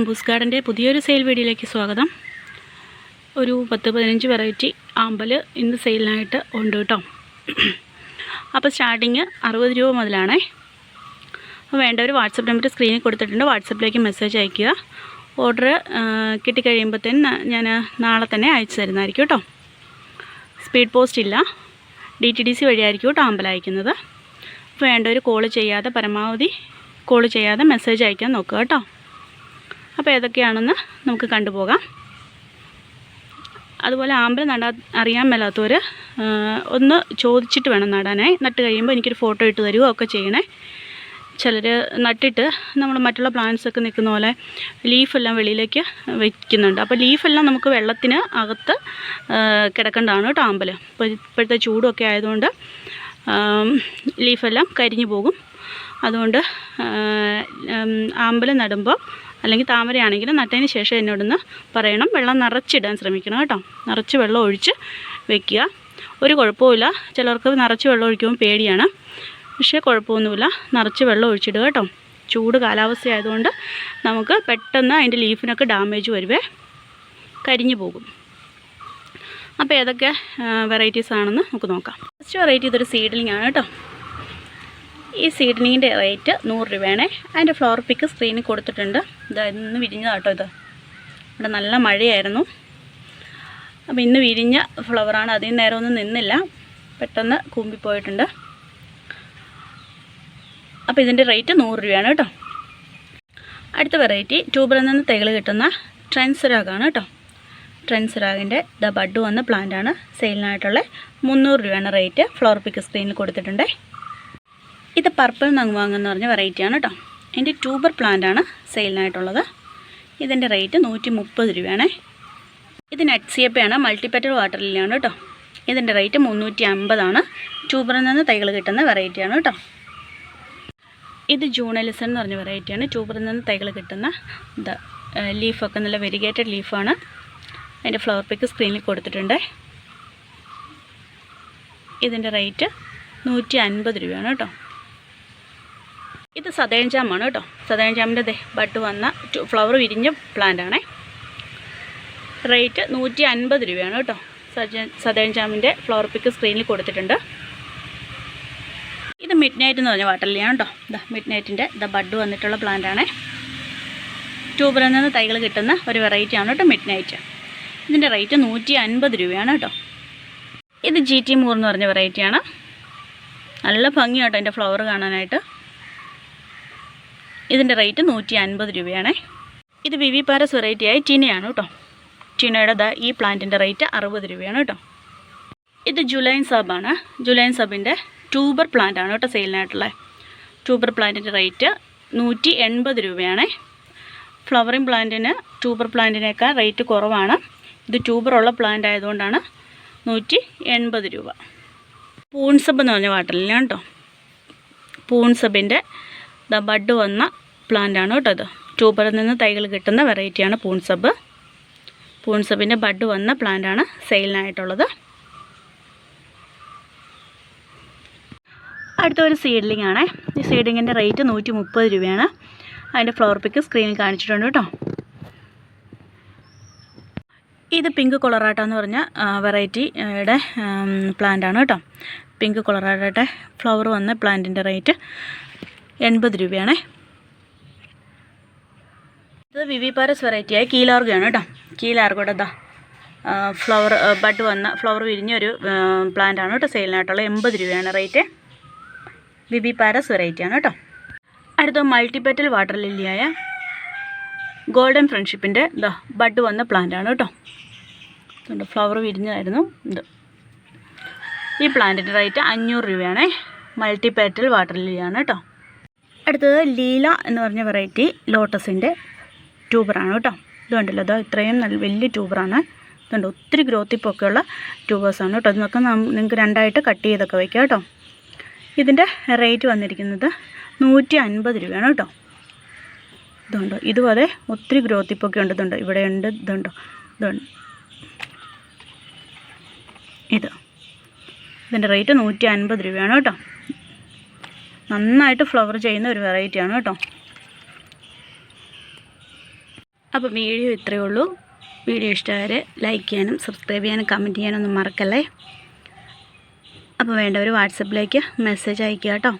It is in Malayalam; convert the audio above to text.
അമ്പൂസ് ഗാർഡന്റെ പുതിയൊരു സെയിൽ വീഡിയോയിലേക്ക് സ്വാഗതം. ഒരു പത്ത് പതിനഞ്ച് വെറൈറ്റി ആമ്പൽ ഇന്ന് സെയിലിനായിട്ട് ഉണ്ട് കേട്ടോ. അപ്പോൾ സ്റ്റാർട്ടിങ് അറുപത് രൂപ മുതലാണേ. അപ്പോൾ വേണ്ടവർ വാട്സപ്പ് നമ്പർ സ്ക്രീനിൽ കൊടുത്തിട്ടുണ്ട്. വാട്സപ്പിലേക്ക് മെസ്സേജ് അയയ്ക്കുക. ഓർഡർ കിട്ടിക്കഴിയുമ്പോഴത്തേന് ഞാൻ നാളെ തന്നെ അയച്ചു തരുന്നതായിരിക്കും കേട്ടോ. സ്പീഡ് പോസ്റ്റ് ഇല്ല. ഡി ടി ഡി സി വഴിയായിരിക്കും കേട്ടോ ആമ്പൽ അയക്കുന്നത്. വേണ്ടവർ കോൾ ചെയ്യാതെ പരമാവധി കോൾ ചെയ്യാതെ മെസ്സേജ് അയക്കാൻ നോക്കുക കേട്ടോ. അപ്പോൾ ഏതൊക്കെയാണെന്ന് നമുക്ക് കണ്ടുപോകാം. അതുപോലെ ആമ്പൽ നടാ അറിയാൻ മേലാത്തവർ ഒന്ന് ചോദിച്ചിട്ട് വേണം നടാനായി. നട്ട് കഴിയുമ്പോൾ എനിക്കൊരു ഫോട്ടോ ഇട്ട് തരുമോ ഒക്കെ ചെയ്യണേ. ചിലർ നട്ടിട്ട് നമ്മൾ മറ്റുള്ള പ്ലാന്റ്സ് ഒക്കെ നിൽക്കുന്ന പോലെ ലീഫെല്ലാം വെളിയിലേക്ക് വയ്ക്കുന്നുണ്ട് അപ്പോൾ ലീഫെല്ലാം നമുക്ക് വെള്ളത്തിന് അകത്ത് കിടക്കേണ്ടതാണ് കേട്ടോ ആമ്പൽ ഇപ്പോഴത്തെ ചൂടൊക്കെ ആയതുകൊണ്ട് ലീഫെല്ലാം കരിഞ്ഞു പോകും. അതുകൊണ്ട് ആമ്പൽ നടുമ്പോൾ അല്ലെങ്കിൽ താമരയാണെങ്കിലും നട്ടതിന് ശേഷം എന്നോടൊന്ന് പറയണം. വെള്ളം നിറച്ചിടാൻ ശ്രമിക്കണം കേട്ടോ. നിറച്ച് വെള്ളം ഒഴിച്ച് വെക്കുക. ഒരു കുഴപ്പമില്ല ചിലർക്ക് നിറച്ച് വെള്ളം ഒഴിക്കുമ്പോൾ പേടിയാണ്. പക്ഷേ കുഴപ്പമൊന്നുമില്ല. നിറച്ച് വെള്ളം ഒഴിച്ചിടുക കേട്ടോ. ചൂട് കാലാവസ്ഥ ആയതുകൊണ്ട് നമുക്ക് പെട്ടെന്ന് അതിന്റെ ലീഫിനൊക്കെ ഡാമേജ് വരുവേ. കരിഞ്ഞു പോകും. അപ്പോൾ ഏതൊക്കെ വെറൈറ്റീസ് ആണെന്ന് നമുക്ക് നോക്കാം. ഫസ്റ്റ് വെറൈറ്റി ഇതൊരു സീഡ്ലിംഗ് ആണ് കേട്ടോ. ഈ സീഡ്നിങ്ങിന്റെ റേറ്റ് നൂറ് രൂപയാണ്. അതിന്റെ ഫ്ലവർ പിക്ക് സ്ക്രീനിൽ കൊടുത്തിട്ടുണ്ട്. ഇതാ ഇന്ന് വിരിഞ്ഞതാട്ടോ ഇത്. ഇവിടെ നല്ല മഴയായിരുന്നു. അപ്പോൾ ഇന്ന് വിരിഞ്ഞ ഫ്ലവറാണ് അധികം നേരമൊന്നും നിന്നില്ല. പെട്ടെന്ന് കൂമ്പിപ്പോയിട്ടുണ്ട് അപ്പോൾ ഇതിന്റെ റേറ്റ് നൂറ് രൂപയാണ് കേട്ടോ. അടുത്ത വെറൈറ്റി ട്യൂബറിൽ നിന്ന് തൈകൾ കിട്ടുന്ന ട്രെൻസുരാഗാണ് കേട്ടോ. ട്രെൻസുരാഗിന്റെ ദ ബഡ് വന്ന പ്ലാന്റാണ് സെയിലിനായിട്ടുള്ള മുന്നൂറ് രൂപയാണ് റേറ്റ് ഫ്ലവർ പിക്ക് സ്ക്രീനിൽ കൊടുത്തിട്ടുണ്ട്. ഇത് പർപ്പിൾ നങ്വാങ് എന്ന് പറഞ്ഞ വെറൈറ്റിയാണ് കേട്ടോ ഇതിന്റെ ട്യൂബർ പ്ലാന്റാണ് സെയിലിനായിട്ടുള്ളത് ഇതിന്റെ റേറ്റ് നൂറ്റി മുപ്പത് രൂപയാണേ. ഇത് നെറ്റ്സിയപ്പയാണ് മൾട്ടിപ്പറ്റൽ വാട്ടർ ലില്ലിയാണ് കേട്ടോ ഇതിന്റെ റേറ്റ് മുന്നൂറ്റി അമ്പതാണ് ട്യൂബറിൽ നിന്ന് തൈകൾ കിട്ടുന്ന വെറൈറ്റിയാണ് കേട്ടോ ഇത് ജൂണലിസൺ എന്ന് പറഞ്ഞ വെറൈറ്റിയാണ് ട്യൂബറിൽ നിന്ന് തൈകൾ കിട്ടുന്ന ഇത് ലീഫൊക്കെ നല്ല വെരിഗേറ്റഡ് ലീഫാണ് അതിന്റെ ഫ്ലവർ പിക്ക് സ്ക്രീനിൽ കൊടുത്തിട്ടുണ്ട്. ഇതിന്റെ റേറ്റ് നൂറ്റി അൻപത് രൂപയാണ് കേട്ടോ ഇത് സതേൺ ജാമാണ് കേട്ടോ. സതേൺ ജാമിന്റെ ദേ ബഡ് വന്ന ഫ്ലവർ വിരിഞ്ഞ പ്ലാന്റ് ആണേ. റേറ്റ് നൂറ്റി അൻപത് രൂപയാണ് കേട്ടോ. സതേൺ ജാമിന്റെ ഫ്ലവർ പിക്ക് സ്ക്രീനിൽ കൊടുത്തിട്ടുണ്ട്. ഇത് മിഡ് നൈറ്റ് എന്ന് പറഞ്ഞ വാട്ടർലിയാണ് കേട്ടോ. ഇതാ മിഡ് നൈറ്റിന്റെ ദ ബഡ് വന്നിട്ടുള്ള പ്ലാന്റ് ആണേ. ട്യൂബറിൽ നിന്ന് തൈകൾ കിട്ടുന്ന ഒരു വെറൈറ്റി ആണ് കേട്ടോ മിഡ് നൈറ്റ് ഇതിന്റെ റേറ്റ് നൂറ്റി അൻപത് രൂപയാണ് കേട്ടോ. ഇത് ജി ടി മൂർ എന്ന് പറഞ്ഞ വെറൈറ്റിയാണ് നല്ല ഭംഗിയാട്ടോ അതിന്റെ ഫ്ലവർ കാണാനായിട്ട്. ഇതിന്റെ റേറ്റ് നൂറ്റി അൻപത് രൂപയാണേ. ഇത് വിവി പാരസ് വെറൈറ്റിയായ ടീനയാണ് കേട്ടോ. ടീനയുടെ ഈ പ്ലാന്റിന്റെ റേറ്റ് അറുപത് രൂപയാണ് കേട്ടോ. ഇത് ജുലൈൻ സബാണ്. ജുലൈൻ സബിന്റെ ട്യൂബർ പ്ലാന്റ് ആണ് കേട്ടോ സെയിലിനായിട്ടുള്ളത് ട്യൂബർ പ്ലാന്റിന്റെ റേറ്റ് നൂറ്റി എൺപത് രൂപയാണേ. ഫ്ലവറിങ് പ്ലാന്റിന് ട്യൂബർ പ്ലാന്റിനേക്കാൾ റേറ്റ് കുറവാണ്. ഇത് ട്യൂബർ ഉള്ള പ്ലാന്റ് ആയതുകൊണ്ടാണ് നൂറ്റി എൺപത് രൂപ. പൂൺസബ് എന്ന് പറഞ്ഞ വാട്ടലിനാണ് കേട്ടോ. പൂൺസബിന്റെ ദ ബഡ് വന്ന പ്ലാന്റാണ് കേട്ടോ ഇത്. ട്യൂബറിൽ നിന്ന് തൈകൾ കിട്ടുന്ന വെറൈറ്റിയാണ് പൂൺസബ് പൂൺസബിന്റെ ബഡ് വന്ന പ്ലാന്റാണ് സെയിലിനായിട്ടുള്ളത്. അടുത്ത ഒരു സീഡ്ലിംഗ് ആണേ. ഈ സീഡ്ലിങ്ങിന്റെ റേറ്റ് നൂറ്റി മുപ്പത് രൂപയാണ്. അതിന്റെ ഫ്ലവർ പിക്ക് സ്ക്രീനിൽ കാണിച്ചിട്ടുണ്ട് കേട്ടോ. ഇത് പിങ്ക് കൊളറാട്ട എന്ന് പറഞ്ഞ വെറൈറ്റിയുടെ പ്ലാന്റ് ആണ് കേട്ടോ. പിങ്ക് കൊളറാട്ടയുടെ ഫ്ലവർ വന്ന പ്ലാന്റിന്റെ റേറ്റ് എൺപത് രൂപയാണേ. ഇത് വിവി പാരസ് വെറൈറ്റിയായ കീലാർഗയാണ് കേട്ടോ. കീലാർഗയുടെ ഇതാ ഫ്ലവർ ബഡ് വന്ന ഫ്ലവർ വിരിഞ്ഞൊരു പ്ലാന്റ് ആണ് കേട്ടോ സെയിലിനായിട്ടുള്ള എൺപത് രൂപയാണ് റേറ്റ് വിബി പാരസ് വെറൈറ്റിയാണ് കേട്ടോ. അടുത്ത മൾട്ടിപെറ്റൽ വാട്ടർ ലില്ലിയായ ഗോൾഡൻ ഫ്രണ്ട്ഷിപ്പിന്റെ ഇതാ ബഡ് വന്ന പ്ലാന്റ് ആണ് കേട്ടോ. ഇതുണ്ട് ഫ്ലവർ വിരിഞ്ഞതായിരുന്നു. ഇത്. ഈ പ്ലാന്റിന്റെ റേറ്റ് അഞ്ഞൂറ് രൂപയാണേ. മൾട്ടിപെറ്റൽ വാട്ടർ ലില്ലിയാണ് കേട്ടോ. അടുത്തത് ലീല എന്ന് പറഞ്ഞ വെറൈറ്റി ലോട്ടസിന്റെ ട്യൂബറാണ് കേട്ടോ. ഇതുണ്ടല്ലോ ഇതോ ഇത്രയും നല്ല വലിയ ട്യൂബറാണ് ഇതുണ്ട് ഒത്തിരി ഗ്രോത്തിപ്പൊക്കെയുള്ള ട്യൂബേഴ്സാണ് കേട്ടോ. ഇതൊക്കെ നിങ്ങൾക്ക് രണ്ടായിട്ട് കട്ട് ചെയ്തൊക്കെ വയ്ക്കാം കേട്ടോ. ഇതിന്റെ റേറ്റ് വന്നിരിക്കുന്നത് നൂറ്റി അൻപത് രൂപയാണ് കേട്ടോ. ഇതുണ്ടോ ഇതുപോലെ ഒത്തിരി ഗ്രോത്തിപ്പൊക്കെ ഉണ്ട്. ഇതുണ്ട് ഇവിടെ ഉണ്ട് ഇതുണ്ടോ ഇതുണ്ട്. ഇത്. ഇതിന്റെ റേറ്റ് നൂറ്റി അൻപത് രൂപയാണ് കേട്ടോ. നന്നായിട്ട് ഫ്ലവർ ചെയ്യുന്ന ഒരു വെറൈറ്റിയാണ് കേട്ടോ. അപ്പോൾ വീഡിയോ ഇത്രയേ ഉള്ളൂ. വീഡിയോ ഇഷ്ടമായവരെ ലൈക്ക് ചെയ്യാനും സബ്സ്ക്രൈബ് ചെയ്യാനും കമന്റ് ചെയ്യാനൊന്നും മറക്കല്ലേ? അപ്പോൾ വേണ്ടവർ വാട്സപ്പിലേക്ക് മെസ്സേജ് അയയ്ക്കുക കേട്ടോ.